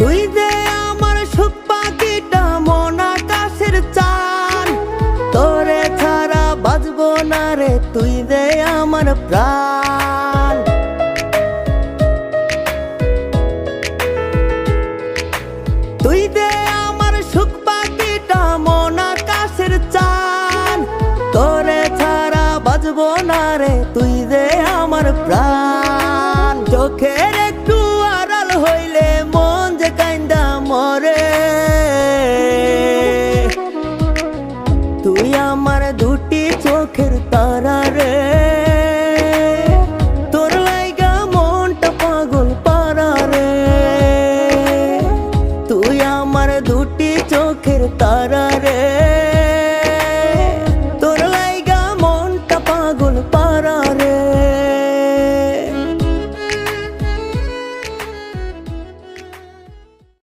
তুই যে আমার সুখ পাখিটা মন আকাশের চান তোরে ছাড়া বাজবো না রে, তুই যে আমার প্রাণ। তুই দে আমার চান তোরে ছাড়া বাজবো না রে, তুই দে আমার প্রাণ। চোখের ਆਖਿਰ ਤਾਰਾ ਰੇ।